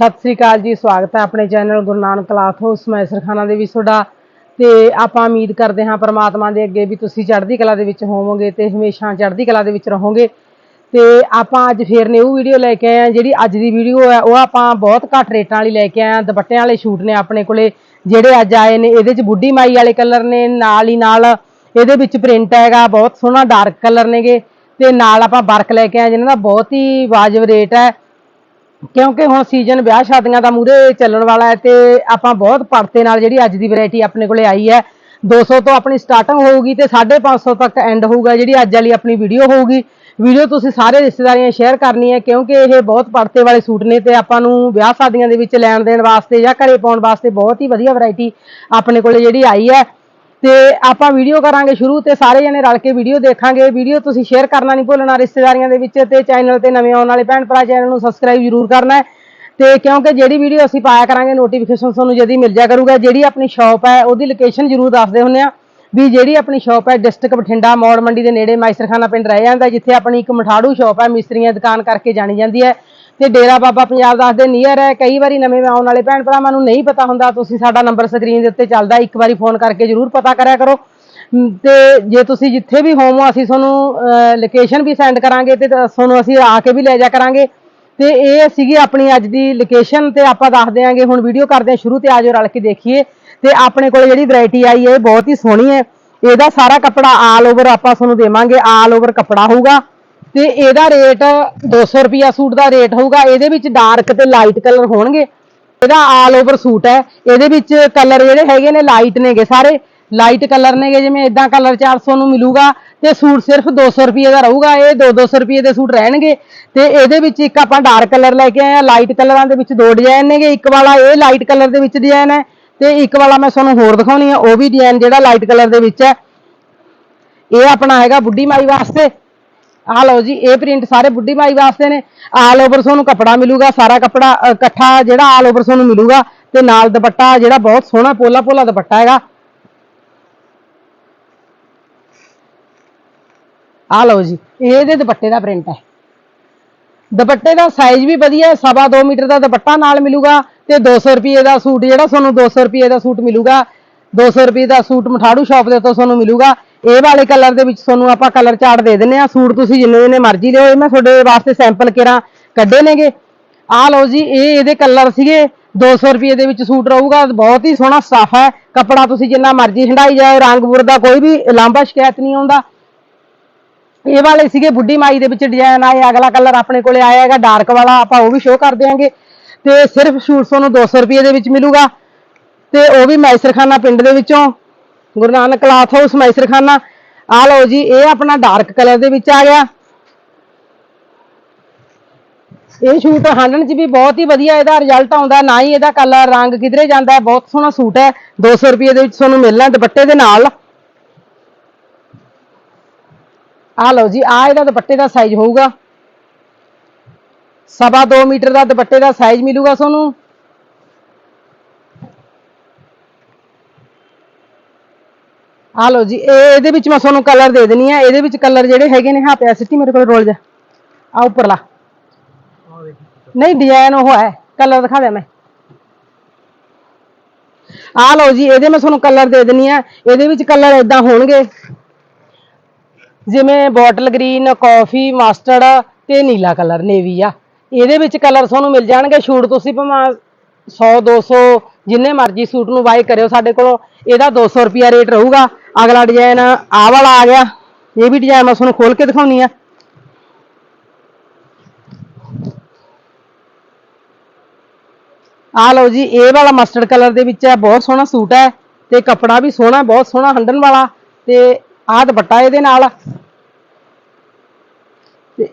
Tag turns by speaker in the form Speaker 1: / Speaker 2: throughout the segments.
Speaker 1: ਸਤਿ ਸ੍ਰੀ ਅਕਾਲ ਜੀ, ਸਵਾਗਤ ਹੈ ਆਪਣੇ channel Guru Nanak cloth house Maisarkhana ਦੇ ਵਿੱਚ ਤੁਹਾਡਾ ਤੇ ਆਪਾਂ ਉਮੀਦ ਕਰਦੇ ਹਾਂ ਪ੍ਰਮਾਤਮਾ ਦੇ ਅੱਗੇ ਵੀ ਤੁਸੀਂ ਚੜ੍ਹਦੀ ਕਲਾ ਦੇ ਵਿੱਚ ਹੋਵੋਗੇ ਤੇ ਹਮੇਸ਼ਾ ਚੜ੍ਹਦੀ ਕਲਾ ਦੇ ਵਿੱਚ ਰਹੋਗੇ। ਤੇ ਆਪਾਂ ਅੱਜ ਫੇਰ ਨਿਊ ਵੀਡੀਓ ਲੈ ਕੇ ਆਏ ਆ ਜਿਹੜੀ ਅੱਜ ਦੀ ਵੀਡੀਓ ਹੈ, ਉਹ ਆਪਾਂ ਬਹੁਤ ਘੱਟ ਰੇਟਾਂ ਵਾਲੀ ਲੈ ਕੇ ਆਏ ਆ ਦੁਪੱਟਿਆਂ ਵਾਲੇ ਸ਼ੂਟ ਨੇ ਆਪਣੇ ਕੋਲੇ, ਜਿਹੜੇ ਅੱਜ ਆਏ ਨੇ। ਇਹਦੇ ਚ ਬੁੱਢੀ ਮਾਈ ਵਾਲੇ ਕਲਰ ਨੇ, ਨਾਲ ਹੀ ਨਾਲ ਇਹਦੇ ਵਿੱਚ ਪ੍ਰਿੰਟ ਹੈਗਾ, ਬਹੁਤ ਸੋਹਣਾ ਡਾਰਕ ਕਲਰ ਨੇਗੇ। ਤੇ ਨਾਲ ਆਪਾਂ ਵਰਕ ਲੈ ਕੇ ਆਏ ਜਿਹਨਾਂ ਦਾ ਬਹੁਤ ਹੀ ਵਾਜਬ ਰੇਟ ਹੈ। ਕਿਉਂਕਿ ਹੁਣ ਸੀਜ਼ਨ ਵਿਆਹ ਸ਼ਾਦੀਆਂ ਦਾ ਮੂਰੇ ਚੱਲਣ ਵਾਲਾ ਹੈ ਤੇ ਆਪਾਂ ਬਹੁਤ ਪਰਤੇ ਨਾਲ ਜਿਹੜੀ ਅੱਜ ਦੀ ਵੈਰਾਈਟੀ ਆਪਣੇ ਕੋਲੇ ਆਈ ਹੈ। 200 ਤੋਂ ਆਪਣੀ ਸਟਾਰਟਿੰਗ ਹੋਊਗੀ ਤੇ 550 ਤੱਕ ਐਂਡ ਹੋਊਗਾ ਜਿਹੜੀ ਅੱਜ ਵਾਲੀ ਆਪਣੀ ਵੀਡੀਓ ਹੋਊਗੀ। ਵੀਡੀਓ ਤੁਸੀਂ ਸਾਰੇ ਰਿਸ਼ਤੇਦਾਰੀਆਂ ਸ਼ੇਅਰ ਕਰਨੀ ਹੈ ਕਿਉਂਕਿ ਇਹ ਬਹੁਤ ਪੜਤੇ ਵਾਲੇ ਸੂਟ ਨੇ ਤੇ ਆਪਾਂ ਨੂੰ ਵਿਆਹ ਸ਼ਾਦੀਆਂ ਦੇ ਵਿੱਚ ਲੈਣ ਦੇਣ ਵਾਸਤੇ ਜਾਂ ਘਰੇ ਪਾਉਣ ਵਾਸਤੇ ਬਹੁਤ ਹੀ ਵਧੀਆ ਵੈਰਾਈਟੀ ਆਪਣੇ ਕੋਲੇ ਜਿਹੜੀ ਆਈ ਹੈ। ਤੇ ਆਪਾਂ ਵੀਡੀਓ ਕਰਾਂਗੇ ਸ਼ੁਰੂ ਤੇ ਸਾਰੇ ਜਣੇ ਰਲ ਕੇ ਵੀਡੀਓ ਦੇਖਾਂਗੇ। ਵੀਡੀਓ ਤੁਸੀਂ ਸ਼ੇਅਰ ਕਰਨਾ ਨਹੀਂ ਭੁੱਲਣਾ ਰਿਸ਼ਤੇਦਾਰੀਆਂ ਦੇ ਵਿੱਚ ਤੇ ਚੈਨਲ ਤੇ ਨਵੇਂ ਆਉਣ ਵਾਲੇ ਭੈਣ ਭਰਾ ਚੈਨਲ ਨੂੰ ਸਬਸਕ੍ਰਾਈਬ ਜ਼ਰੂਰ ਕਰਨਾ ਹੈ। ਤੇ ਕਿਉਂਕਿ ਜਿਹੜੀ ਵੀਡੀਓ ਅਸੀਂ ਪਾਇਆ ਕਰਾਂਗੇ ਨੋਟੀਫਿਕੇਸ਼ਨ ਤੁਹਾਨੂੰ ਜਦੀ ਮਿਲ ਜਾ ਕਰੂਗਾ। ਜਿਹੜੀ ਆਪਣੀ ਸ਼ਾਪ ਹੈ, ਉਹਦੀ ਲੋਕੇਸ਼ਨ ਜ਼ਰੂਰ ਦੱਸਦੇ ਹੁੰਦੇ ਆ ਵੀ ਜਿਹੜੀ ਆਪਣੀ ਸ਼ਾਪ ਹੈ ਡਿਸਟ੍ਰਿਕਟ ਬਠਿੰਡਾ, ਮੌੜ ਮੰਡੀ ਦੇ ਨੇੜੇ ਮਾਈਸਰਖਾਨਾ ਪਿੰਡ ਰਹਿ ਜਾਂਦਾ ਜਿੱਥੇ ਆਪਣੀ ਇੱਕ ਮਠਾੜੂ ਸ਼ਾਪ ਹੈ, ਮਿਸਤਰੀਆਂ ਦੁਕਾਨ ਕਰਕੇ ਜਾਣੀ ਜਾਂਦੀ ਹੈ। ਤੇ ਡੇਰਾ ਬਾਬਾ ਪੰਜਾਬ ਦੱਸਦੇ ਨੀਅਰ ਹੈ, ਕਈ ਵਾਰੀ ਨਵੇਂ ਆਉਣ ਵਾਲੇ ਭੈਣ ਭਰਾਵਾਂ ਨੂੰ ਨਹੀਂ ਪਤਾ ਹੁੰਦਾ, ਤੁਸੀਂ ਸਾਡਾ ਨੰਬਰ ਸਕਰੀਨ ਦੇ ਉੱਤੇ ਚੱਲਦਾ, ਇੱਕ ਵਾਰੀ ਫੋਨ ਕਰਕੇ ਜ਼ਰੂਰ ਪਤਾ ਕਰਿਆ ਕਰੋ। ਅਮ ਤੇ ਜੇ ਤੁਸੀਂ ਜਿੱਥੇ ਵੀ ਹੋਵੋ, ਅਸੀਂ ਤੁਹਾਨੂੰ ਲੋਕੇਸ਼ਨ ਵੀ ਸੈਂਡ ਕਰਾਂਗੇ ਤੇ ਤੁਹਾਨੂੰ ਅਸੀਂ ਆ ਕੇ ਵੀ ਲੈ ਜਾ ਕਰਾਂਗੇ। ਤੇ ਇਹ ਸੀਗੀ ਆਪਣੀ ਅੱਜ ਦੀ ਲੋਕੇਸ਼ਨ ਤੇ ਆਪਾਂ ਦੱਸ ਦਿਆਂਗੇ, ਹੁਣ ਵੀਡੀਓ ਕਰਦੇ ਹਾਂ, ਸ਼ੁਰੂ ਤੇ ਆਜੋ ਰਲ ਕੇ ਦੇਖੀਏ। ਤੇ ਆਪਣੇ ਕੋਲ ਜਿਹੜੀ ਵੈਰਾਈਟੀ ਆਈ ਹੈ, ਇਹ ਬਹੁਤ ਹੀ ਸੋਹਣੀ ਹੈ। ਇਹਦਾ ਸਾਰਾ ਕੱਪੜਾ ਆਲ ਓਵਰ ਆਪਾਂ ਤੁਹਾਨੂੰ ਦੇਵਾਂਗੇ ਆਲ ਓਵਰ ਕੱਪੜਾ ਹੋਊਗਾ। ਤੇ ਇਹਦਾ ਰੇਟ 200 ਰੁਪਿਆ ਸੂਟ ਦਾ ਰੇਟ ਹੋਊਗਾ। ਇਹਦੇ ਵਿੱਚ ਡਾਰਕ ਤੇ ਲਾਈਟ ਕਲਰ ਹੋਣਗੇ। ਇਹਦਾ ਆਲ ਓਵਰ ਸੂਟ ਹੈ। ਇਹਦੇ ਵਿੱਚ ਕਲਰ ਜਿਹੜੇ ਹੈਗੇ ਨੇ ਲਾਈਟ ਨੇਗੇ ਸਾਰੇ। ਲਾਈਟ ਕਲਰ ਨੇਗੇ, ਜਿਵੇਂ ਇਦਾਂ ਕਲਰ 400 ਨੂੰ ਮਿਲੂਗਾ। ਤੇ ਸੂਟ ਸਿਰਫ 200 ਰੁਪਏ ਦਾ ਰਹੂਗਾ। ਇਹ 2-200 ਰੁਪਏ ਦੇ ਸੂਟ ਰਹਿਣਗੇ। ਤੇ ਇਹਦੇ ਵਿੱਚ ਇੱਕ ਆਪਾਂ ਡਾਰਕ ਕਲਰ ਲੈ ਕੇ ਆਏ ਆ ਲਾਈਟ ਕਲਰਾਂ ਦੇ ਵਿੱਚ ਦੋ ਡਿਜ਼ਾਈਨ ਨੇਗੇ। ਇੱਕ ਵਾਲਾ ਇਹ ਲਾਈਟ ਕਲਰ ਦੇ ਵਿੱਚ ਡਿਜ਼ਾਈਨ ਹੈ। ਤੇ ਇੱਕ ਵਾਲਾ ਮੈਂ ਤੁਹਾਨੂੰ ਹੋਰ ਦਿਖਾਉਣੀ ਆ। ਉਹ ਵੀ ਡਿਜ਼ਾਈਨ ਜਿਹੜਾ ਲਾਈਟ ਕਲਰ ਦੇ ਵਿੱਚ ਹੈ। ਇਹ ਆਪਣਾ ਹੈਗਾ ਬੁੱਢੀ ਮਾਈ ਵਾਸਤੇ। ਆਹ ਲਓ ਜੀ, ਇਹ ਪ੍ਰਿੰਟ ਸਾਰੇ ਬੁੱਢੀ ਮਾਈ ਵਾਸਤੇ ਨੇ। ਆਲ ਓਵਰ ਤੁਹਾਨੂੰ ਕੱਪੜਾ ਮਿਲੂਗਾ, ਸਾਰਾ ਕੱਪੜਾ ਇਕੱਠਾ ਜਿਹੜਾ ਆਲ ਓਵਰ ਤੁਹਾਨੂੰ ਮਿਲੂਗਾ। ਤੇ ਨਾਲ ਦੁਪੱਟਾ ਜਿਹੜਾ ਬਹੁਤ ਸੋਹਣਾ ਪੋਲਾ ਪੋਲਾ ਦੁਪੱਟਾ ਹੈਗਾ। ਆਹ ਲਓ ਜੀ, ਇਹਦੇ ਦੁਪੱਟੇ ਦਾ ਪ੍ਰਿੰਟ ਹੈ। ਦੁਪੱਟੇ ਦਾ ਸਾਈਜ਼ ਵੀ ਵਧੀਆ ਹੈ, ਸਵਾ 2 ਮੀਟਰ ਦਾ ਦੁਪੱਟਾ ਨਾਲ ਮਿਲੂਗਾ ਤੇ 200 ਰੁਪਏ ਦਾ ਸੂਟ ਜਿਹੜਾ ਤੁਹਾਨੂੰ 200 ਰੁਪਏ ਦਾ ਸੂਟ ਮਿਲੂਗਾ। 200 ਰੁਪਏ ਦਾ ਸੂਟ ਮਠਾੜੂ ਸ਼ਾਪ ਦੇ ਤੋਂ ਤੁਹਾਨੂੰ ਮਿਲੂਗਾ। ਇਹ ਵਾਲੇ ਕਲਰ ਦੇ ਵਿੱਚ ਤੁਹਾਨੂੰ ਆਪਾਂ ਕਲਰ ਚਾਰਟ ਦੇ ਦਿੰਨੇ ਆ ਸੂਟ ਤੁਸੀਂ ਜਿੰਨੇ ਜਿੰਨੇ ਮਰਜ਼ੀ ਲਿਓ। ਇਹ ਮੈਂ ਤੁਹਾਡੇ ਵਾਸਤੇ ਸੈਂਪਲ ਕਿਰਾਂ ਕੱਢੇ ਨੇਗੇ। ਆ ਲਓ ਜੀ, ਇਹ ਇਹਦੇ ਕਲਰ ਸੀਗੇ। 200 ਰੁਪਏ ਦੇ ਵਿੱਚ ਸੂਟ ਰਹੂਗਾ। ਬਹੁਤ ਹੀ ਸੋਹਣਾ ਸਟਾਫ ਹੈ। ਕੱਪੜਾ ਤੁਸੀਂ ਜਿੰਨਾ ਮਰਜ਼ੀ ਹੰਡਾਈ ਜਾਓ। ਰੰਗ ਬੁਰ ਦਾ ਕੋਈ ਵੀ ਲਾਂਭਾ ਸ਼ਿਕਾਇਤ ਨਹੀਂ ਆਉਂਦਾ। ਇਹ ਵਾਲੇ ਸੀਗੇ ਬੁੱਢੀ ਮਾਈ ਦੇ ਵਿੱਚ ਡਿਜ਼ਾਈਨ ਆਏ। ਅਗਲਾ ਕਲਰ ਆਪਣੇ ਕੋਲੇ ਆਇਆ ਹੈਗਾ। ਡਾਰਕ ਵਾਲਾ ਆਪਾਂ ਉਹ ਵੀ ਸ਼ੋਅ ਕਰ ਦਿਆਂਗੇ। ਤੇ ਸਿਰਫ ਸ਼ੂਟ ਤੁਹਾਨੂੰ 200 ਰੁਪਏ ਦੇ ਵਿੱਚ ਮਿਲੂਗਾ। ਤੇ ਉਹ ਵੀ ਮੈਸਰਖਾਨਾ ਪਿੰਡ ਦੇ ਵਿੱਚੋਂ। Guru Nanak cloth house Maisarkhana. ਆ ਲਓ ਜੀ, ਇਹ ਆਪਣਾ ਡਾਰਕ ਕਲਰ ਦੇ ਵਿੱਚ ਆ ਗਿਆ। ਇਹ ਸ਼ੂਟ ਹੰਡਣ ਚ ਵੀ ਬਹੁਤ ਹੀ ਵਧੀਆ, ਇਹਦਾ ਰਿਜ਼ਲਟ ਆਉਂਦਾ, ਨਾ ਹੀ ਇਹਦਾ ਕਲਰ ਰੰਗ ਕਿਧਰੇ ਜਾਂਦਾ ਹੈ ਬਹੁਤ ਸੋਹਣਾ ਸੂਟ ਹੈ। 200 ਰੁਪਏ ਦੇ ਵਿੱਚ ਤੁਹਾਨੂੰ ਮਿਲਣਾ ਦੁਪੱਟੇ ਦੇ ਨਾਲ। ਆ ਲਓ ਜੀ, ਆ ਇਹਦਾ ਦੁਪੱਟੇ ਦਾ ਸਾਈਜ਼ ਹੋਊਗਾ। ਸਵਾ 2 ਮੀਟਰ ਦਾ ਦੁਪੱਟੇ ਦਾ ਸਾਈਜ਼ ਮਿਲੂਗਾ ਤੁਹਾਨੂੰ। ਆ ਲਓ ਜੀ, ਇਹ ਇਹਦੇ ਵਿੱਚ ਮੈਂ ਤੁਹਾਨੂੰ ਕਲਰ ਦੇ ਦੇਣੀ ਆ। ਇਹਦੇ ਵਿੱਚ ਕਲਰ ਜਿਹੜੇ ਹੈਗੇ ਨੇ, ਹਾਂ, ਪਿਆ ਸਿੱਟੀ, ਮੇਰੇ ਕੋਲ ਰੋਲ ਜਾ ਆ ਉੱਪਰਲਾ ਨਹੀਂ ਡਿਜ਼ਾਈਨ ਉਹ ਹੈ। ਕਲਰ ਦਿਖਾ ਦਿਆਂ ਮੈਂ। ਆ ਲਓ ਜੀ, ਇਹਦੇ ਮੈਂ ਤੁਹਾਨੂੰ ਕਲਰ ਦੇ ਦੇਣੀ ਆ। ਇਹਦੇ ਵਿੱਚ ਕਲਰ ਇਦਾਂ ਹੋਣਗੇ। ਜਿਵੇਂ ਬੋਟਲ ਗ੍ਰੀਨ ਕਾਫੀ ਮਸਟਰਡ ਤੇ ਨੀਲਾ ਕਲਰ ਨੇਵੀ ਆ। ਇਹਦੇ ਵਿੱਚ ਕਲਰ ਤੁਹਾਨੂੰ ਮਿਲ ਜਾਣਗੇ। ਛੂਟ ਤੁਸੀਂ ਭਾਵੇਂ 100 200 ਜਿੰਨੇ ਮਰਜ਼ੀ ਸੂਟ ਨੂੰ ਬਾਈ ਕਰਿਓ ਸਾਡੇ ਕੋਲੋਂ। ਇਹਦਾ 200 ਰੁਪਿਆ ਰੇਟ ਰਹੂਗਾ। ਅਗਲਾ ਡਿਜ਼ਾਈਨ ਆਹ ਵਾਲਾ ਆ ਗਿਆ। ਇਹ ਵੀ ਡਿਜ਼ਾਈਨ ਮੈਂ ਤੁਹਾਨੂੰ ਖੋਲ ਕੇ ਦਿਖਾਉਣੀ ਆ। ਆ ਲਓ ਜੀ, ਇਹ ਵਾਲਾ ਮਸਟਰਡ ਕਲਰ ਦੇ ਵਿੱਚ ਹੈ, ਬਹੁਤ ਸੋਹਣਾ ਸੂਟ ਹੈ ਤੇ ਕੱਪੜਾ ਵੀ ਸੋਹਣਾ, ਬਹੁਤ ਸੋਹਣਾ ਹੰਡਣ ਵਾਲਾ ਤੇ ਆਹ ਦੁਪੱਟਾ ਇਹਦੇ ਨਾਲ। ਤੇ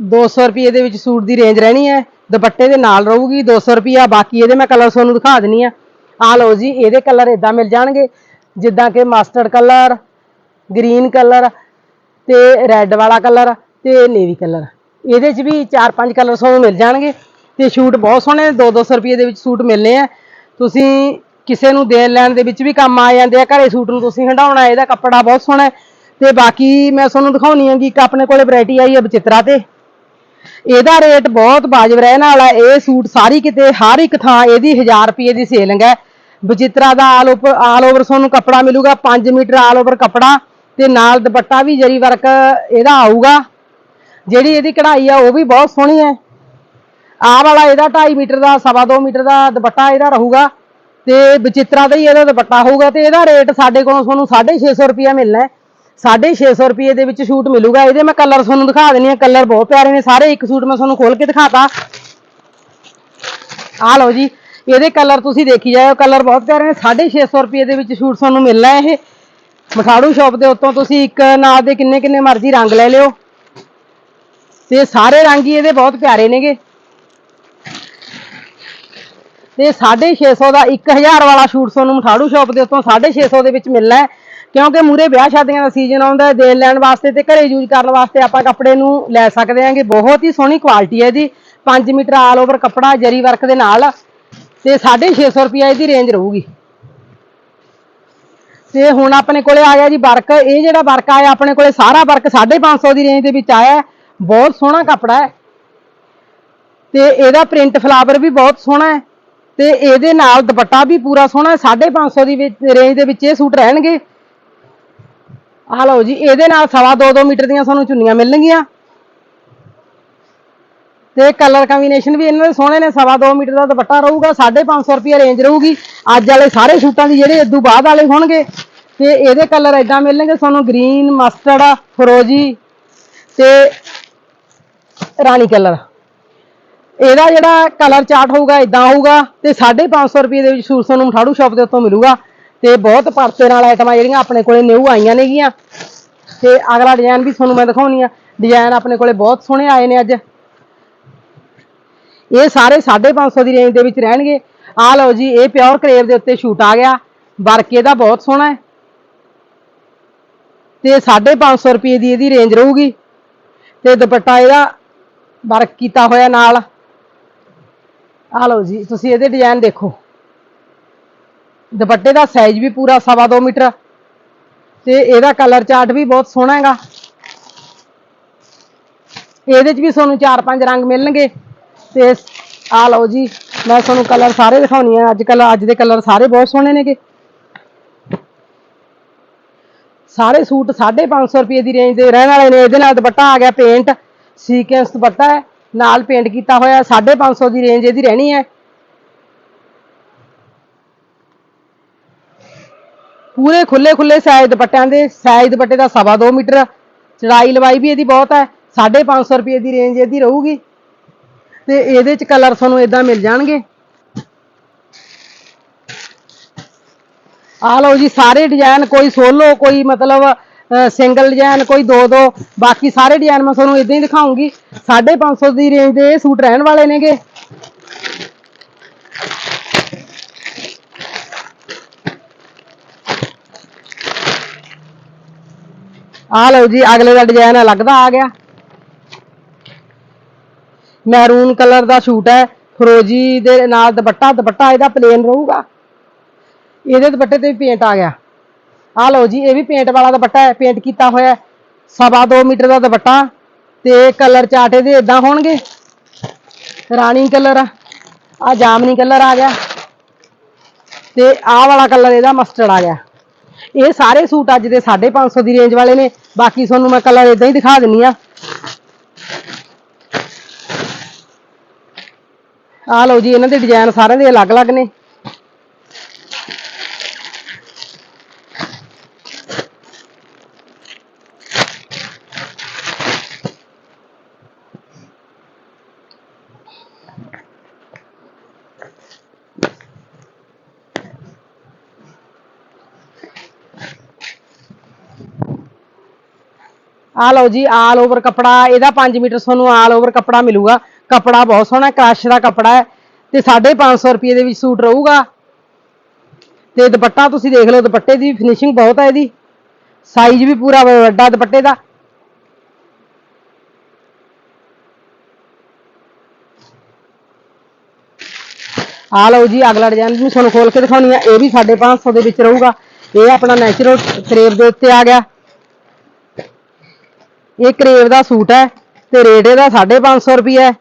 Speaker 1: 200 ਰੁਪਏ ਦੇ ਵਿੱਚ ਸੂਟ ਦੀ ਰੇਂਜ ਰਹਿਣੀ ਹੈ, ਦੁਪੱਟੇ ਦੇ ਨਾਲ ਰਹੂਗੀ 200 ਰੁਪਿਆ ਬਾਕੀ ਇਹਦੇ ਮੈਂ ਕਲਰ ਤੁਹਾਨੂੰ ਦਿਖਾ ਦਿੰਨੀ ਆ ਆ ਲਓ ਜੀ, ਇਹਦੇ ਕਲਰ ਇਦਾਂ ਮਿਲ ਜਾਣਗੇ। ਜਿੱਦਾਂ ਕਿ ਮਸਟਰਡ ਕਲਰ, ਗ੍ਰੀਨ ਕਲਰ ਤੇ ਰੈੱਡ ਵਾਲਾ ਕਲਰ ਤੇ ਨੇਵੀ ਕਲਰ। ਇਹਦੇ 'ਚ ਵੀ 4-5 ਕਲਰ ਤੁਹਾਨੂੰ ਮਿਲ ਜਾਣਗੇ ਤੇ ਸ਼ੂਟ ਬਹੁਤ ਸੋਹਣੇ 2-200 ਰੁਪਏ ਦੇ ਵਿੱਚ ਸੂਟ ਮਿਲਨੇ ਆ। ਤੁਸੀਂ ਕਿਸੇ ਨੂੰ ਦੇਣ ਲੈਣ ਦੇ ਵਿੱਚ ਵੀ ਕੰਮ ਆ ਜਾਂਦੇ ਆ, ਘਰੇ ਸੂਟ ਨੂੰ ਤੁਸੀਂ ਹੰਡਾਉਣਾ ਇਹਦਾ ਕੱਪੜਾ ਬਹੁਤ ਸੋਹਣਾ ਹੈ। ਤੇ ਬਾਕੀ ਮੈਂ ਤੁਹਾਨੂੰ ਦਿਖਾਉਣੀ ਆ ਕਿ ਇੱਕ ਆਪਣੇ ਕੋਲੇ ਵੈਰਾਈਟੀ ਆਈ ਹੈ ਬਚਿੱਤਰਾ ਤੇ। ਇਹਦਾ ਰੇਟ ਬਹੁਤ ਵਾਜਬ ਰਹਿਣ ਵਾਲਾ ਇਹ ਸੂਟ ਸਾਰੀ ਕਿਤੇ ਹਰ ਇੱਕ ਥਾਂ ਇਹਦੀ 1000 ਰੁਪਏ ਦੀ ਸੇਲਿੰਗ ਹੈ ਬਚਿੱਤਰਾ ਦਾ ਆਲ ਓਵਰ ਆਲ ਓਵਰ ਤੁਹਾਨੂੰ ਕੱਪੜਾ ਮਿਲੂਗਾ 5 ਮੀਟਰ ਆਲ ਓਵਰ ਕੱਪੜਾ ਤੇ ਨਾਲ ਦੁਪੱਟਾ ਵੀ ਜਰੀ ਵਰਕ ਇਹਦਾ ਆਊਗਾ। ਜਿਹੜੀ ਇਹਦੀ ਕਢਾਈ ਆ, ਉਹ ਵੀ ਬਹੁਤ ਸੋਹਣੀ ਹੈ। ਆਹ ਵਾਲਾ ਇਹਦਾ 2.5 ਮੀਟਰ ਦਾ, ਸਵਾ 2 ਮੀਟਰ ਦਾ ਦੁਪੱਟਾ ਇਹਦਾ ਰਹੂਗਾ ਤੇ ਬਚਿੱਤਰਾ ਦਾ ਹੀ ਇਹਦਾ ਦੁਪੱਟਾ ਹੋਊਗਾ ਤੇ ਇਹਦਾ ਰੇਟ ਸਾਡੇ ਕੋਲੋਂ ਤੁਹਾਨੂੰ 650 ਰੁਪਇਆ ਮਿਲਣਾ ਹੈ। 650 ਰੁਪਏ ਦੇ ਵਿੱਚ ਸੂਟ ਮਿਲੂਗਾ। ਇਹਦੇ ਮੈਂ ਕਲਰ ਤੁਹਾਨੂੰ ਦਿਖਾ ਦਿੰਨੀ ਆ ਕਲਰ ਬਹੁਤ ਪਿਆਰੇ ਨੇ। ਸਾਰੇ ਇੱਕ ਸੂਟ ਮੈਂ ਤੁਹਾਨੂੰ ਖੋਲ ਕੇ ਦਿਖਾਤਾ। ਆਹ ਲਓ ਜੀ। ਇਹਦੇ ਕਲਰ ਤੁਸੀਂ ਦੇਖੀ ਜਾਓ ਕਲਰ ਬਹੁਤ ਪਿਆਰੇ ਨੇ 650 ਰੁਪਏ ਦੇ ਵਿੱਚ ਸੂਟ ਤੁਹਾਨੂੰ ਮਿਲਣਾ ਇਹ। ਮਠਾੜੂ ਸ਼ਾਪ ਦੇ ਉੱਤੋਂ ਤੁਸੀਂ ਇੱਕ ਨਾਲ ਦੇ ਕਿੰਨੇ ਕਿੰਨੇ ਮਰਜ਼ੀ ਰੰਗ ਲੈ ਲਿਓ। ਤੇ ਸਾਰੇ ਰੰਗ ਹੀ ਇਹਦੇ ਬਹੁਤ ਪਿਆਰੇ ਨੇਗੇ। ਤੇ 650 ਦਾ 1000 ਵਾਲਾ ਸੂਟ ਤੁਹਾਨੂੰ ਮਠਾੜੂ ਸ਼ਾਪ ਦੇ ਉੱਤੋਂ 650 ਦੇ ਵਿੱਚ ਮਿਲਣਾ ਹੈ। ਕਿਉਂਕਿ ਮੂਰੇ ਵਿਆਹ ਸ਼ਾਦੀਆਂ ਦਾ ਸੀਜ਼ਨ ਆਉਂਦਾ ਹੈ, ਦੇਣ ਲੈਣ ਵਾਸਤੇ ਤੇ ਘਰੇ ਯੂਜ਼ ਕਰਨ ਵਾਸਤੇ ਆਪਾਂ ਕੱਪੜੇ ਨੂੰ ਲੈ ਸਕਦੇ ਹਾਂਗੇ। ਬਹੁਤ ਹੀ ਸੋਹਣੀ ਕੁਆਲਿਟੀ ਹੈ ਇਹਦੀ। 5 ਮੀਟਰ ਆਲ ਓਵਰ ਕੱਪੜਾ, ਜਰੀ ਵਰਕ ਦੇ ਨਾਲ। ਤੇ 650 ਰੁਪਿਆ ਇਹਦੀ ਰੇਂਜ ਰਹੂਗੀ। ਤੇ ਹੁਣ ਆਪਣੇ ਕੋਲੇ ਆ ਗਿਆ ਜੀ ਵਰਕ। ਇਹ ਜਿਹੜਾ ਵਰਕ ਆਇਆ, ਆਪਣੇ ਕੋਲੇ ਸਾਰਾ ਵਰਕ 550 ਦੀ ਰੇਂਜ ਦੇ ਵਿੱਚ ਆਇਆ ਬਹੁਤ ਸੋਹਣਾ ਕੱਪੜਾ ਹੈ। ਤੇ ਇਹਦਾ ਪ੍ਰਿੰਟ ਫਲਾਵਰ ਵੀ ਬਹੁਤ ਸੋਹਣਾ ਹੈ। ਤੇ ਇਹਦੇ ਨਾਲ ਦੁਪੱਟਾ ਵੀ ਪੂਰਾ ਸੋਹਣਾ ਹੈ। 550 ਦੀ ਰੇਂਜ ਦੇ ਵਿੱਚ ਇਹ ਸੂਟ ਰਹਿਣਗੇ। ਆਹ ਲਓ ਜੀ, ਇਹਦੇ ਨਾਲ ਸਵਾ 2-2 ਮੀਟਰ ਦੀਆਂ ਤੁਹਾਨੂੰ ਚੁੰਨੀਆਂ ਮਿਲਣਗੀਆਂ। ਤੇ ਕਲਰ ਕੰਬੀਨੇਸ਼ਨ ਵੀ ਇਹਨਾਂ ਦੇ ਸੋਹਣੇ ਨੇ, ਸਵਾ 2 ਮੀਟਰ ਦਾ ਦੁਪੱਟਾ ਰਹੂਗਾ 550 ਰੁਪਏ ਰੇਂਜ ਰਹੂਗੀ। ਅੱਜ ਵਾਲੇ ਸਾਰੇ ਸੂਟਾਂ ਦੀ ਜਿਹੜੇ ਇਦੋਂ ਬਾਅਦ ਵਾਲੇ ਹੋਣਗੇ, ਤੇ ਇਹਦੇ ਕਲਰ ਐਦਾਂ ਮਿਲਣਗੇ, ਤੁਹਾਨੂੰ ਗ੍ਰੀਨ ਮਸਟਰਡ ਫਰੋਜੀ ਤੇ ਰਾਣੀ ਕਲਰ ਇਹਦਾ ਜਿਹੜਾ ਕਲਰ ਚਾਰਟ ਹੋਊਗਾ ਇਦਾਂ ਹੋਊਗਾ, ਤੇ 550 ਰੁਪਏ ਦੇ ਵਿੱਚ ਸੂਟ ਤੁਹਾਨੂੰ ਮਠਾੜੂ ਸ਼ਾਪ ਦੇ ਉੱਤੋਂ ਮਿਲੂਗਾ। ਤੇ ਬਹੁਤ ਪਰਤੇ ਨਾਲ ਆਈਟਮਾਂ ਜਿਹੜੀਆਂ ਆਪਣੇ ਕੋਲੇ ਨਿਊ ਆਈਆਂ ਨੇਗੀਆਂ। ਤੇ ਅਗਲਾ ਡਿਜ਼ਾਈਨ ਵੀ ਤੁਹਾਨੂੰ ਮੈਂ ਦਿਖਾਉਣੀ ਆ। ਡਿਜ਼ਾਈਨ ਆਪਣੇ ਕੋਲੇ ਬਹੁਤ ਸੋਹਣੇ ਆਏ ਨੇ ਅੱਜ। ਇਹ ਸਾਰੇ 550 ਦੀ ਰੇਂਜ ਦੇ ਵਿੱਚ ਰਹਿਣਗੇ। ਆ ਲਓ ਜੀ, ਇਹ ਪਿਓਰ ਕਰੇਵ ਦੇ ਉੱਤੇ ਸ਼ੂਟ ਆ ਗਿਆ। ਵਰਕ ਇਹਦਾ ਬਹੁਤ ਸੋਹਣਾ ਹੈ। ਤੇ 550 ਰੁਪਏ ਦੀ ਇਹਦੀ ਰੇਂਜ ਰਹੂਗੀ। ਤੇ ਦੁਪੱਟਾ ਇਹਦਾ ਵਰਕ ਕੀਤਾ ਹੋਇਆ ਨਾਲ। ਆ ਲਓ ਜੀ, ਤੁਸੀਂ ਇਹਦੇ ਡਿਜ਼ਾਈਨ ਦੇਖੋ। ਦੁਪੱਟੇ ਦਾ ਸਾਈਜ਼ ਵੀ ਪੂਰਾ ਸਵਾ 2 ਮੀਟਰ। ਤੇ ਇਹਦਾ ਕਲਰ ਚਾਰਟ ਵੀ ਬਹੁਤ ਸੋਹਣਾ ਹੈਗਾ। ਇਹਦੇ 'ਚ ਵੀ ਤੁਹਾਨੂੰ 4-5 ਰੰਗ ਮਿਲਣਗੇ। ਤੇ ਆਹ ਲਓ ਜੀ, ਮੈਂ ਤੁਹਾਨੂੰ ਕਲਰ ਸਾਰੇ ਦਿਖਾਉਣੀ ਆ। ਅੱਜ ਕੱਲ ਅੱਜ ਦੇ ਕਲਰ ਸਾਰੇ ਬਹੁਤ ਸੋਹਣੇ ਨੇਗੇ। ਸਾਰੇ ਸੂਟ 550 ਰੁਪਏ ਦੀ ਰੇਂਜ ਦੇ ਰਹਿਣ ਵਾਲੇ ਨੇ। ਇਹਦੇ ਨਾਲ ਦੁਪੱਟਾ ਆ ਗਿਆ ਪੇਂਟ ਸੀਕੁਐਂਸ ਦੁਪੱਟਾ ਹੈ। ਨਾਲ ਪੇਂਟ ਕੀਤਾ ਹੋਇਆ 550 ਦੀ ਰੇਂਜ ਇਹਦੀ ਰਹਿਣੀ ਹੈ। ਪੂਰੇ ਖੁੱਲੇ ਖੁੱਲੇ ਸਾਈਜ਼ ਦੁਪੱਟਿਆਂ ਦੇ। ਸਾਈਜ਼ ਦੁਪੱਟੇ ਦਾ ਸਵਾ 2 ਮੀਟਰ ਚੜਾਈ ਲਵਾਈ ਵੀ ਇਹਦੀ ਬਹੁਤ ਹੈ। 550 ਰੁਪਏ ਦੀ ਰੇਂਜ ਇਹਦੀ ਰਹੂਗੀ। ਤੇ ਇਹਦੇ ਚ ਕਲਰ ਤੁਹਾਨੂੰ ਇਦਾਂ ਮਿਲ ਜਾਣਗੇ। ਆ ਲਓ ਜੀ, ਸਾਰੇ ਡਿਜ਼ਾਈਨ ਕੋਈ ਸੋਲੋ ਕੋਈ ਮਤਲਬ ਸਿੰਗਲ ਡਿਜ਼ਾਈਨ ਕੋਈ ਦੋ ਦੋ, ਬਾਕੀ ਸਾਰੇ ਡਿਜ਼ਾਈਨ ਮੈਂ ਤੁਹਾਨੂੰ ਇਦਾਂ ਹੀ ਦਿਖਾਉਂਗੀ। 550 ਦੀ ਰੇਂਜ ਦੇ ਇਹ ਸੂਟ ਰਹਿਣ ਵਾਲੇ ਨੇਗੇ। ਆ ਲਓ ਜੀ, ਅਗਲੇ ਦਾ ਡਿਜ਼ਾਈਨ ਅਲੱਗ ਦਾ ਆ ਗਿਆ। ਮਹਿਰੂਨ ਕਲਰ ਦਾ ਸੂਟ ਹੈ, ਫਰੋਜੀ ਦੇ ਨਾਲ ਦੁਪੱਟਾ ਦੁਪੱਟਾ ਇਹਦਾ ਪਲੇਨ ਰਹੂਗਾ। ਇਹਦੇ ਦੁਪੱਟੇ ਤੇ ਵੀ ਪੇਂਟ ਆ ਗਿਆ। ਆ ਲਓ ਜੀ, ਇਹ ਵੀ ਪੇਂਟ ਵਾਲਾ ਦੁਪੱਟਾ ਹੈ ਪੇਂਟ ਕੀਤਾ ਹੋਇਆ ਸਵਾ 2 ਮੀਟਰ ਦਾ ਦੁਪੱਟਾ ਤੇ ਕਲਰ ਚਾਟੇ ਦੇ ਇਦਾਂ ਹੋਣਗੇ। ਰਾਣੀ ਕਲਰ ਆ ਜਾਮਨੀ ਕਲਰ ਆ ਗਿਆ। ਤੇ ਆਹ ਵਾਲਾ ਕਲਰ ਇਹਦਾ ਮਸਟਰਡ ਆ ਗਿਆ। ਇਹ ਸਾਰੇ ਸੂਟ ਅੱਜ ਦੇ 550 ਦੀ ਰੇਂਜ ਵਾਲੇ ਨੇ। ਬਾਕੀ ਤੁਹਾਨੂੰ ਮੈਂ ਕਲਰ ਇਦਾਂ ਹੀ ਦਿਖਾ ਦਿੰਨੀ ਆ। ਆ ਲਓ ਜੀ, ਇਹਨਾਂ ਦੇ ਡਿਜ਼ਾਈਨ ਸਾਰਿਆਂ ਦੇ ਅਲੱਗ-ਅਲੱਗ ਨੇ। ਆ ਲਓ ਜੀ ਆਲ ਓਵਰ ਕਪੜਾ, ਇਹਦਾ 5 ਮੀਟਰ ਤੁਹਾਨੂੰ ਆਲ ਓਵਰ ਕਪੜਾ ਮਿਲੂਗਾ। ਕਪੜਾ ਬਹੁਤ ਸੋਹਣਾ ਕ੍ਰਸ਼ ਦਾ ਕਪੜਾ ਹੈ। ਤੇ 550 ਰੁਪਏ ਦੇ ਵਿੱਚ ਸੂਟ ਰਹੂਗਾ। ਤੇ ਦੁਪੱਟਾ ਤੁਸੀਂ ਦੇਖ ਲਓ, ਦੁਪੱਟੇ ਦੀ ਫਿਨਿਸ਼ਿੰਗ ਬਹੁਤ ਹੈ ਇਹਦੀ। ਸਾਈਜ਼ ਵੀ ਪੂਰਾ ਵੱਡਾ ਦੁਪੱਟੇ ਦਾ। ਆ ਲਓ ਜੀ, ਅਗਲਾ ਡਿਜ਼ਾਈਨ ਵੀ ਤੁਹਾਨੂੰ ਖੋਲ ਕੇ ਦਿਖਾਉਣੀ ਆ। ਇਹ ਵੀ 550 ਦੇ ਵਿੱਚ ਰਹੂਗਾ। ਇਹ ਆਪਣਾ ਨੈਚੁਰਲ ਕਰੇਵ ਦੇ ਉੱਤੇ ਆ ਗਿਆ। ਇਹ ਕਰੇਵ ਦਾ ਸੂਟ ਹੈ ਤੇ ਰੇਟ ਇਹਦਾ 550 ਰੁਪਏ ਹੈ।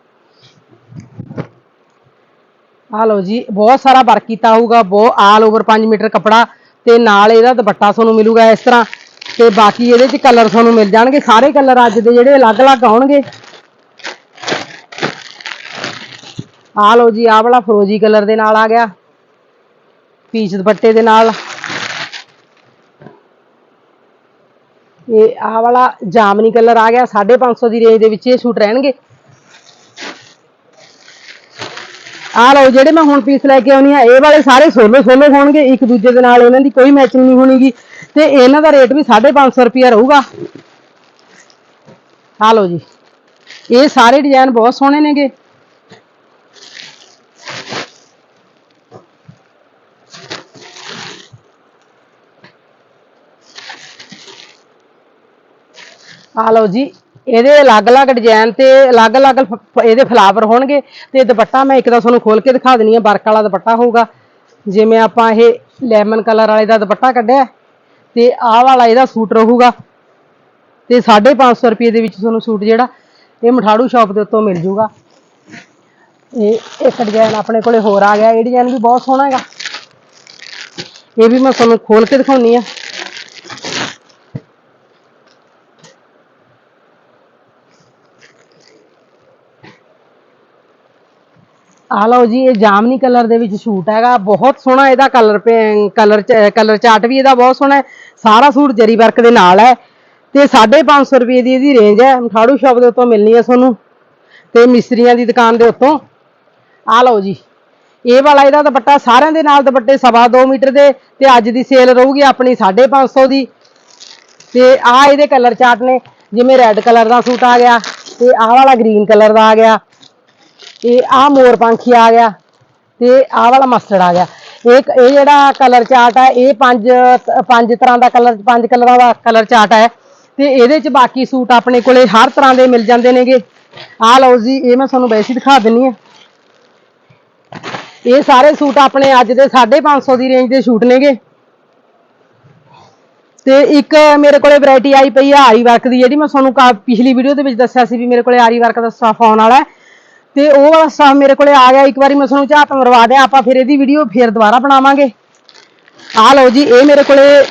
Speaker 1: ਆ ਲਓ ਜੀ, ਬਹੁਤ ਸਾਰਾ ਵਰਕ ਕੀਤਾ ਹੋਊਗਾ, ਬਹੁਤ ਆਲ ਓਵਰ 5 ਮੀਟਰ ਕੱਪੜਾ, ਤੇ ਨਾਲ ਇਹਦਾ ਦੁਪੱਟਾ ਤੁਹਾਨੂੰ ਮਿਲੂਗਾ ਇਸ ਤਰ੍ਹਾਂ, ਤੇ ਬਾਕੀ ਇਹਦੇ ਚ ਕਲਰ ਤੁਹਾਨੂੰ ਮਿਲ ਜਾਣਗੇ, ਸਾਰੇ ਕਲਰ ਅੱਜ ਦੇ ਜਿਹੜੇ ਅਲੱਗ-ਅਲੱਗ ਆਉਣਗੇ। ਆ ਲਓ ਜੀ, ਆਹ ਵਾਲਾ ਫਰੋਜੀ ਕਲਰ ਦੇ ਨਾਲ ਆ ਗਿਆ ਪੀਚ ਦੁਪੱਟੇ ਦੇ ਨਾਲ। ਇਹ ਆਹ ਵਾਲਾ ਜਾਮਨੀ ਕਲਰ ਆ ਗਿਆ 550 ਦੀ ਰੇਂਜ ਦੇ ਵਿੱਚ ਇਹ ਸੂਟ ਰਹਿਣਗੇ। ਆ ਲਓ ਜਿਹੜੇ ਮੈਂ ਹੁਣ ਪੀਸ ਲੈ ਕੇ ਆਉਣੀ ਆ, ਇਹ ਵਾਲੇ ਸਾਰੇ ਸੋਲੋ ਸੋਲੋ ਹੋਣਗੇ, ਇੱਕ ਦੂਜੇ ਦੇ ਨਾਲ ਇਹਨਾਂ ਦੀ ਕੋਈ ਮੈਚਿੰਗ ਨਹੀਂ ਹੋਣੀਗੀ। ਤੇ ਇਹਨਾਂ ਦਾ ਰੇਟ ਵੀ 550 ਰੁਪਿਆ ਰਹੂਗਾ। ਆ ਲਓ ਜੀ। ਇਹ ਸਾਰੇ ਡਿਜ਼ਾਈਨ ਬਹੁਤ ਸੋਹਣੇ ਨੇਗੇ। ਆ ਲਓ ਜੀ। ਇਹਦੇ ਅਲੱਗ-ਅਲੱਗ ਡਿਜ਼ਾਈਨ ਤੇ ਅਲੱਗ-ਅਲੱਗ ਇਹਦੇ ਫਲਾਵਰ ਹੋਣਗੇ ਤੇ ਦੁਪੱਟਾ ਮੈਂ ਇੱਕ ਤਾਂ ਤੁਹਾਨੂੰ ਖੋਲ ਕੇ ਦਿਖਾ ਦਿੰਨੀ ਆ ਵਰਕ ਵਾਲਾ ਦੁਪੱਟਾ ਹੋਊਗਾ। ਜਿਵੇਂ ਆਪਾਂ ਇਹ ਲੈਮਨ ਕਲਰ ਵਾਲੇ ਦਾ ਦੁਪੱਟਾ ਕੱਢਿਆ, ਤੇ ਆਹ ਵਾਲਾ ਇਹਦਾ ਸੂਟ ਰਹੂਗਾ। ਤੇ 550 ਰੁਪਏ ਦੇ ਵਿੱਚ ਤੁਹਾਨੂੰ ਸੂਟ ਜਿਹੜਾ, ਇਹ ਮਠਾੜੂ ਸ਼ਾਪ ਦੇ ਉੱਤੋਂ ਮਿਲ ਜੂਗਾ। ਇਹ ਇੱਕ ਡਿਜ਼ਾਈਨ ਆਪਣੇ ਕੋਲੇ ਹੋਰ ਆ ਗਿਆ, ਇਹ ਡਿਜ਼ਾਈਨ ਵੀ ਬਹੁਤ ਸੋਹਣਾ ਹੈਗਾ। ਇਹ ਵੀ ਮੈਂ ਤੁਹਾਨੂੰ ਖੋਲ ਕੇ ਦਿਖਾਉਣੀ ਆ ਆ ਲਓ ਜੀ, ਇਹ ਜਾਮਨੀ ਕਲਰ ਦੇ ਵਿੱਚ ਸੂਟ ਹੈਗਾ। ਬਹੁਤ ਸੋਹਣਾ ਇਹਦਾ ਕਲਰ ਕਲਰ ਕਲਰ ਚਾਰਟ ਵੀ ਇਹਦਾ ਬਹੁਤ ਸੋਹਣਾ ਹੈ। ਸਾਰਾ ਸੂਟ ਜਰੀ ਵਰਕ ਦੇ ਨਾਲ ਹੈ। ਤੇ 550 ਰੁਪਏ ਦੀ ਇਹਦੀ ਰੇਂਜ ਹੈ। ਮਠਾੜੂ ਸ਼ਾਪ ਦੇ ਉੱਤੋਂ ਮਿਲਣੀ ਹੈ ਤੁਹਾਨੂੰ। ਤੇ ਮਿਸਤਰੀਆਂ ਦੀ ਦੁਕਾਨ ਦੇ ਉੱਤੋਂ। ਆ ਲਓ ਜੀ। ਇਹ ਵਾਲਾ ਇਹਦਾ ਦੁਪੱਟਾ ਸਾਰਿਆਂ ਦੇ ਨਾਲ ਦੁਪੱਟੇ ਸਵਾ 2 ਮੀਟਰ ਦੇ। ਤੇ ਅੱਜ ਦੀ ਸੇਲ ਰਹੂਗੀ ਆਪਣੀ 550 ਦੀ। ਤੇ ਆ ਇਹਦੇ ਕਲਰ ਚਾਰਟ ਨੇ। ਜਿਵੇਂ ਰੈੱਡ ਕਲਰ ਦਾ ਸੂਟ ਆ ਗਿਆ। ਤੇ ਆਹ ਵਾਲਾ ਗ੍ਰੀਨ ਕਲਰ ਦਾ ਆ ਗਿਆ। ਇਹ ਆਹ ਮੋਰ ਪੰਖੀ ਆ ਗਿਆ ਤੇ ਆਹ ਵਾਲਾ ਮਸਟਰਡ ਆ ਗਿਆ। ਇਹ ਇਹ ਜਿਹੜਾ ਕਲਰ ਚਾਰਟ ਹੈ ਇਹ ਪੰਜ ਪੰਜ ਤਰ੍ਹਾਂ ਦਾ ਕਲਰ, ਪੰਜ ਕਲਰਾਂ ਦਾ ਕਲਰ ਚਾਰਟ ਹੈ ਤੇ ਇਹਦੇ ਚ ਬਾਕੀ ਸੂਟ ਆਪਣੇ ਕੋਲੇ ਹਰ ਤਰ੍ਹਾਂ ਦੇ ਮਿਲ ਜਾਂਦੇ ਨੇਗੇ। ਆਹ ਲਓ ਜੀ, ਇਹ ਮੈਂ ਤੁਹਾਨੂੰ ਵੈਸੇ ਦਿਖਾ ਦਿੰਨੀ ਆ। ਇਹ ਸਾਰੇ ਸੂਟ ਆਪਣੇ ਅੱਜ ਦੇ 550 ਦੀ ਰੇਂਜ ਦੇ ਸੂਟ ਨੇਗੇ। ਤੇ ਇੱਕ ਮੇਰੇ ਕੋਲੇ ਵੈਰਾਈਟੀ ਆਈ ਪਈ ਆ, ਆਰੀ ਵਰਕ ਦੀ, ਜਿਹੜੀ ਮੈਂ ਤੁਹਾਨੂੰ ਕਾ- ਪਿਛਲੀ ਵੀਡੀਓ ਦੇ ਵਿੱਚ ਦੱਸਿਆ ਸੀ ਵੀ ਮੇਰੇ ਕੋਲੇ ਆਰੀ ਵਰਕ ਦਾ ਸਟਾਫ ਆਉਣ ਵਾਲਾ ਹੈ। ਤੇ ਉਹ ਵਾਲਾ ਸਟਾਫ ਮੇਰੇ ਕੋਲੇ ਆ ਗਿਆ, ਇੱਕ ਵਾਰੀ ਮੈਂ ਤੁਹਾਨੂੰ ਝਾਤ ਮਰਵਾ ਦਿਆਂ, ਆਪਾਂ ਫਿਰ ਇਹਦੀ ਵੀਡੀਓ ਫੇਰ ਦੁਬਾਰਾ ਬਣਾਵਾਂਗੇ। ਆ ਲਓ ਜੀ, ਇਹ ਮੇਰੇ ਕੋਲੇ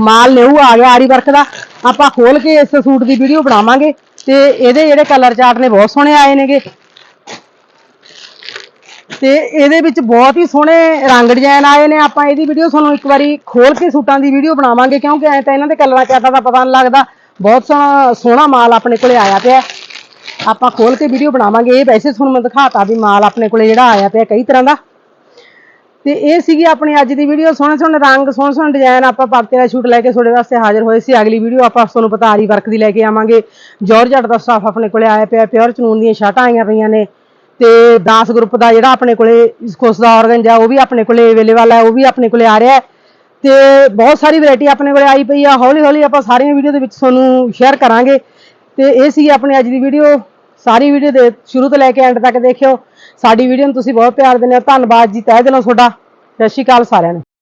Speaker 1: ਮਾਲ ਨਿਊ ਆ ਗਿਆ ਆਰੀ ਵਰਕ ਦਾ। ਆਪਾਂ ਖੋਲ ਕੇ ਇਸ ਸੂਟ ਦੀ ਵੀਡੀਓ ਬਣਾਵਾਂਗੇ ਤੇ ਇਹਦੇ ਜਿਹੜੇ ਕਲਰ ਚਾਰਟ ਨੇ ਬਹੁਤ ਸੋਹਣੇ ਆਏ ਨੇਗੇ। ਤੇ ਇਹਦੇ ਵਿੱਚ ਬਹੁਤ ਹੀ ਸੋਹਣੇ ਰੰਗ ਡਿਜ਼ਾਈਨ ਆਏ ਨੇ। ਆਪਾਂ ਇਹਦੀ ਵੀਡੀਓ ਤੁਹਾਨੂੰ ਇੱਕ ਵਾਰੀ ਖੋਲ ਕੇ ਸੂਟਾਂ ਦੀ ਵੀਡੀਓ ਬਣਾਵਾਂਗੇ, ਕਿਉਂਕਿ ਐ ਤਾਂ ਇਹਨਾਂ ਦੇ ਕਲਰਾਂ ਚਾਰਟਾਂ ਦਾ ਪਤਾ ਨਹੀਂ ਲੱਗਦਾ। ਬਹੁਤ ਸੋਹਣਾ ਸੋਹਣਾ ਮਾਲ ਆਪਣੇ ਕੋਲੇ ਆਇਆ ਪਿਆ। ਆਪਾਂ ਖੋਲ ਕੇ ਵੀਡੀਓ ਬਣਾਵਾਂਗੇ, ਇਹ ਵੈਸੇ ਤੁਹਾਨੂੰ ਮੈਂ ਦਿਖਾਤਾ ਵੀ ਮਾਲ ਆਪਣੇ ਕੋਲੇ ਜਿਹੜਾ ਆਇਆ ਪਿਆ ਕਈ ਤਰ੍ਹਾਂ ਦਾ। ਤੇ ਇਹ ਸੀਗੀ ਆਪਣੀ ਅੱਜ ਦੀ ਵੀਡੀਓ, ਸੋਹਣੇ ਸੋਹਣੇ ਰੰਗ, ਸੋਹਣੇ ਸੋਹਣੇ ਡਿਜ਼ਾਈਨ ਆਪਾਂ ਪਰਤੇ ਦਾ ਸ਼ੂਟ ਲੈ ਕੇ ਤੁਹਾਡੇ ਵਾਸਤੇ ਹਾਜ਼ਰ ਹੋਏ ਸੀ। ਅਗਲੀ ਵੀਡੀਓ ਆਪਾਂ ਤੁਹਾਨੂੰ ਪਤਾ ਆਰੀ ਵਰਕ ਦੀ ਲੈ ਕੇ ਆਵਾਂਗੇ। ਜੋਰਜਟ ਦਾ ਸਟਾਫ ਆਪਣੇ ਕੋਲੇ ਆਇਆ ਪਿਆ ਪਿਓਰ ਚਨੂਨ ਦੀਆਂ ਸ਼ਰਟਾਂ ਆਈਆਂ ਪਈਆਂ ਨੇ। ਤੇ ਦਾਸ ਗਰੁੱਪ ਦਾ ਜਿਹੜਾ ਆਪਣੇ ਕੋਲੇ ਕੁਸ ਦਾ ਆਰਗਨਜ ਆ ਉਹ ਵੀ ਆਪਣੇ ਕੋਲੇ ਅਵੇਲੇਬਲ ਹੈ, ਉਹ ਵੀ ਆਪਣੇ ਕੋਲੇ ਆ ਰਿਹਾ ਹੈ। ਤੇ ਬਹੁਤ ਸਾਰੀ ਵੈਰਾਈਟੀ ਆਪਣੇ ਕੋਲੇ ਆਈ ਪਈ ਆ। ਹੌਲੀ ਹੌਲੀ ਆਪਾਂ ਸਾਰੀਆਂ ਵੀਡੀਓ ਦੇ ਵਿੱਚ ਤੁਹਾਨੂੰ ਸ਼ੇਅਰ ਕਰਾਂਗੇ। ਤੇ ਇਹ ਸੀ ਆਪਣੀ ਅੱਜ ਦੀ ਵੀਡੀਓ ਸਾਰੀ ਵੀਡੀਓ ਦੇ ਸ਼ੁਰੂ ਤੋਂ ਲੈ ਕੇ ਐਂਡ ਤੱਕ ਦੇਖਿਓ। ਸਾਡੀ ਵੀਡੀਓ ਨੂੰ ਤੁਸੀਂ ਬਹੁਤ ਪਿਆਰ ਦਿੰਦੇ ਹੋ। ਧੰਨਵਾਦ ਜੀ। ਤਹਿ ਦਿਲੋਂ ਤੁਹਾਡਾ। ਸਤਿ ਸ਼੍ਰੀ ਅਕਾਲ ਸਾਰਿਆਂ ਨੂੰ।